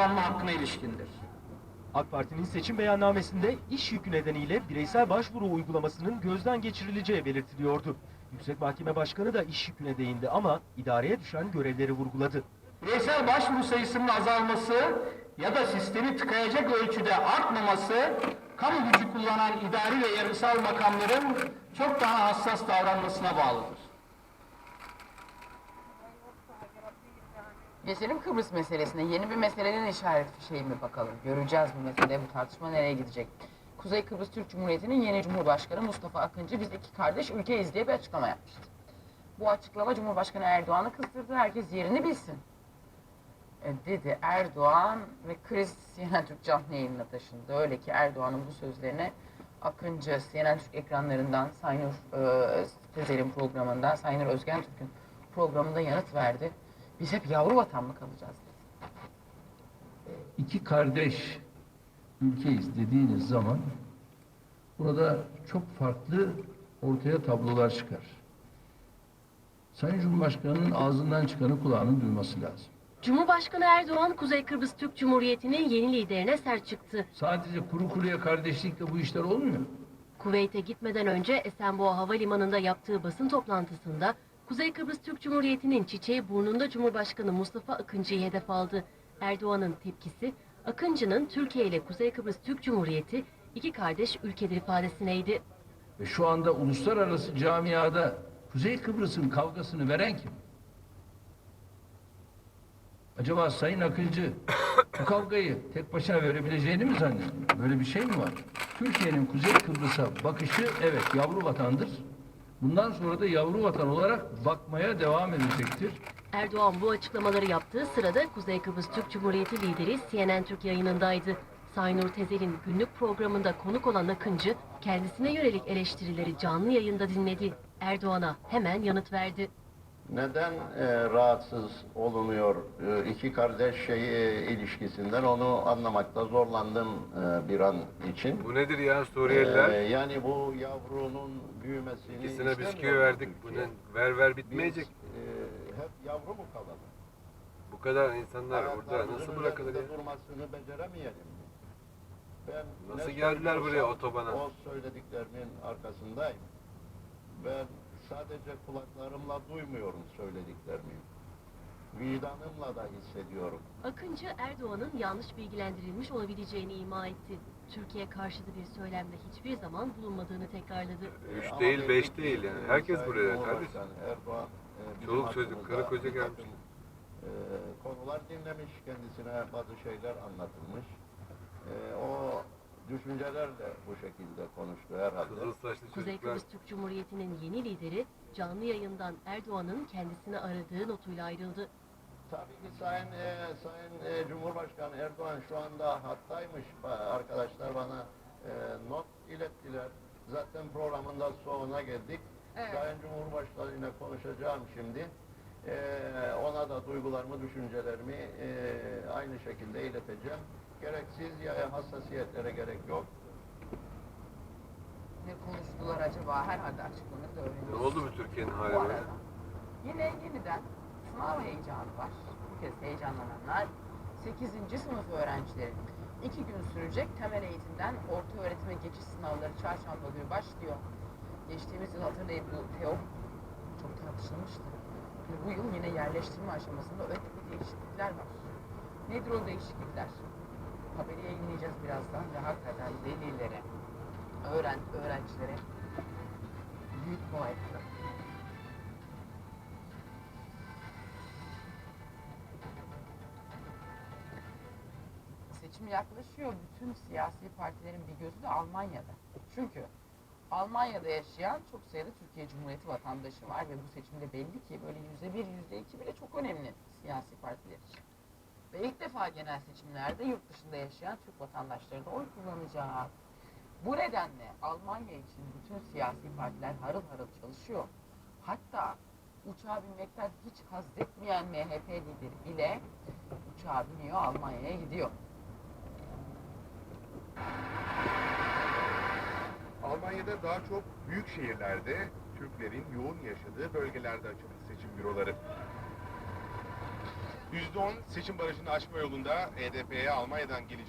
kullanma hakkına ilişkindir. AK Parti'nin seçim beyannamesinde iş yükü nedeniyle bireysel başvuru uygulamasının gözden geçirileceği belirtiliyordu. Yüksek Mahkeme Başkanı da iş yüküne değindi ama idareye düşen görevleri vurguladı. Bireysel başvuru sayısının azalması ya da sistemi tıkayacak ölçüde artmaması, kamu gücü kullanan idari ve yargısal makamların çok daha hassas davranmasına bağlıdır. Geçelim Kıbrıs meselesine. Yeni bir meselenin işaret fişeği mi bakalım? Göreceğiz bu mesele, bu tartışma nereye gidecek? Kuzey Kıbrıs Türk Cumhuriyeti'nin yeni Cumhurbaşkanı Mustafa Akıncı biz iki kardeş ülkeyiz diye bir açıklama yapmıştı. Bu açıklama Cumhurbaşkanı Erdoğan'ı kızdırdı. Herkes yerini bilsin. E, dedi Erdoğan ve kriz CNN Türk canlı yayınına taşındı. Öyle ki Erdoğan'ın bu sözlerine Akıncı CNN Türk ekranlarından Saynur e, Tezel'in programında, Saynur Özgen Türk'ün programında yanıt verdi. Biz hep yavru vatan mı kalacağız iki kardeş ülkeyiz dediğiniz zaman burada çok farklı ortaya tablolar çıkar. Sayın Cumhurbaşkanı'nın ağzından çıkanı kulağının duyması lazım. Cumhurbaşkanı Erdoğan, Kuzey Kıbrıs Türk Cumhuriyeti'nin yeni liderine sert çıktı. Sadece kuru kuruya kardeşlikle bu işler olmuyor. Kuveyt'e gitmeden önce Esenboğa Havalimanı'nda yaptığı basın toplantısında Kuzey Kıbrıs Türk Cumhuriyeti'nin çiçeği burnunda Cumhurbaşkanı Mustafa Akıncı'yı hedef aldı. Erdoğan'ın tepkisi, Akıncı'nın Türkiye ile Kuzey Kıbrıs Türk Cumhuriyeti iki kardeş ülkedir ifadesineydi. Ve şu anda uluslararası camiada Kuzey Kıbrıs'ın kavgasını veren kim? Acaba Sayın Akıncı bu kavgayı tek başına verebileceğini mi zannediyor? Böyle bir şey mi var? Türkiye'nin Kuzey Kıbrıs'a bakışı evet yavru vatandır. Bundan sonra da yavru vatan olarak bakmaya devam edecektir. Erdoğan bu açıklamaları yaptığı sırada Kuzey Kıbrıs Türk Cumhuriyeti lideri CNN Türk yayınındaydı. Saynur Tezel'in günlük programında konuk olan Akıncı, kendisine yönelik eleştirileri canlı yayında dinledi. Erdoğan'a hemen yanıt verdi. Neden e, rahatsız olunuyor e, iki kardeş şeyi e, ilişkisinden onu anlamakta zorlandım e, bir an için. Bu nedir ya Suriyeliler? E, yani bu yavrunun büyümesini İkisine bisküvi verdik. Türkiye. Bu ne? Ver ver Biz, bitmeyecek. e, hep yavru mu kalalım? Bu kadar insanlar burada nasıl bırakılır ya? durmasını beceremeyelim? Ben Nasıl geldiler buraya otobana? O söylediklerimin arkasındayım. Ben sadece kulaklarımla duymuyorum söylediklerimi. Vicdanımla da hissediyorum. Akıncı Erdoğan'ın yanlış bilgilendirilmiş olabileceğini ima etti. Türkiye karşıtı bir söylemde hiçbir zaman bulunmadığını tekrarladı. Üç Ama değil, belli beş ki, değil yani. Herkes Sayın buraya Cumhurbaşkanı kardeşim. Erdoğan, e, bizim Çoluk çocuk, hakkımızda karı koca bir gelmiş. e, konular dinlemiş, kendisine bazı şeyler anlatılmış. E, o düşüncelerle bu şekilde konuştu herhalde. Kızıl saçlı Kuzey. Kıbrıs Türk Cumhuriyeti'nin yeni lideri canlı yayından Erdoğan'ın kendisini aradığı notuyla ayrıldı. Tabii ki Sayın, e, Sayın e, Cumhurbaşkanı Erdoğan şu anda hattaymış. Arkadaşlar bana e, not ilettiler. Zaten programında sonuna geldik. Evet. Sayın Cumhurbaşkanı ile konuşacağım şimdi. E, ona da duygularımı, düşüncelerimi e, aynı şekilde ileteceğim. Gereksiz ya hassasiyetlere gerek yok. Ne konuştular acaba? Herhalde açıklanır da Ne oldu bu Türkiye'nin hali Bu böyle? arada yine yeniden sınav heyecanı var. Bu kez heyecanlananlar 8. sınıf öğrencileri. İki gün sürecek temel eğitimden orta öğretime geçiş sınavları çarşamba günü başlıyor. Geçtiğimiz yıl hatırlayın bu TEOK çok tartışılmıştı. Bu yine yerleştirme aşamasında önemli değişiklikler var. Nedir o değişiklikler? Haberi yayınlayacağız birazdan ve hakikaten velilere, öğren öğrencilere büyük kolaylıklar. Seçim yaklaşıyor. Bütün siyasi partilerin bir gözü de Almanya'da. Çünkü Almanya'da yaşayan çok sayıda Türkiye Cumhuriyeti vatandaşı var ve bu seçimde belli ki böyle yüzde bir, yüzde iki bile çok önemli siyasi partiler için. Ve ilk defa genel seçimlerde yurt dışında yaşayan Türk vatandaşları da oy kullanacak. Bu nedenle Almanya için bütün siyasi partiler harıl harıl çalışıyor. Hatta uçağa binmekten hiç haz etmeyen MHP lideri bile uçağa biniyor Almanya'ya gidiyor. Almanya'da daha çok büyük şehirlerde Türklerin yoğun yaşadığı bölgelerde açıldı seçim büroları. %10 seçim barajını aşma yolunda HDP'ye Almanya'dan gelecek